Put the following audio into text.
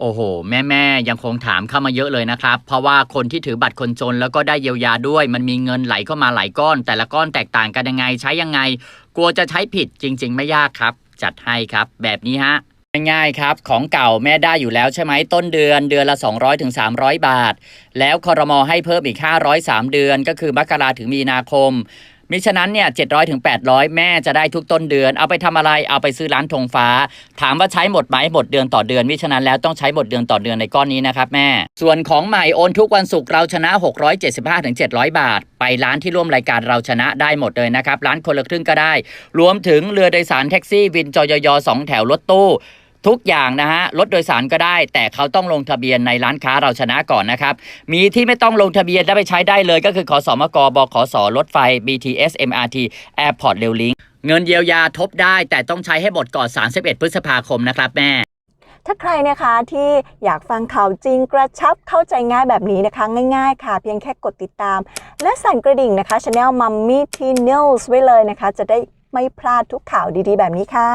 โอ้โห แม่แม่ยังคงถามเข้ามาเยอะเลยนะครับ เพราะว่าคนที่ถือบัตรคนจนแล้วก็ได้เยียวยาด้วย มันมีเงินไหลเข้ามาหลายก้อน แต่ละก้อนแตกต่างกันยังไงใช้ยังไง กลัวจะใช้ผิดจริง ๆ ไม่ยากครับ จัดให้ครับ แบบนี้ฮะง่ายๆครับ ของเก่าแม่ได้อยู่แล้วใช่ไหมต้นเดือนเดือนละ 200ถึง300 บาท แล้วคอรมอให้เพิ่มอีก 500 3 เดือน ก็คือมกราถึงมีนาคม มิฉะนั้นเนี่ย700ถึง800แม่จะได้ทุกต้นเดือน เอาไปทำอะไรเอาไปซื้อร้านธงฟ้า ถามว่าใช้หมดไหมหมดเดือนต่อเดือนมิฉะนั้นแล้วต้องใช้หมดเดือนต่อเดือนในก้อนนี้นะครับแม่ ส่วนของใหม่โอนทุกวันศุกร์เราชนะ 675ถึง700 บาท ไปร้านที่ร่วมรายการเราชนะได้หมดเลยนะครับร้านคนละครึ่งก็ได้ รวมถึงเรือโดยสารแท็กซี่วินจอยยอสองแถวรถตู้ ทุกอย่างนะฮะรถโดยสารก็ได้ แต่เขาต้องลงทะเบียนในร้านค้าเราชนะก่อนนะครับมีที่ไม่ต้องลงทะเบียนและไปใช้ได้เลยก็คือขอสมกบขอสรถไฟ BTS MRT Airport Rail Link เงินเยียวยาทบได้แต่ต้องใช้ให้หมดก่อน 31 พฤษภาคมนะครับแม่ถ้าใครนะคะที่อยากฟังข่าวจริงกระชับเข้าใจง่ายแบบนี้นะคะ ง่ายๆ ค่ะ เพียงแค่กดติดตาม และสั่นกระดิ่งนะคะ Channel Mummy T News ไว้เลยนะคะ จะได้ไม่พลาดทุกข่าวดีๆ แบบนี้ค่ะ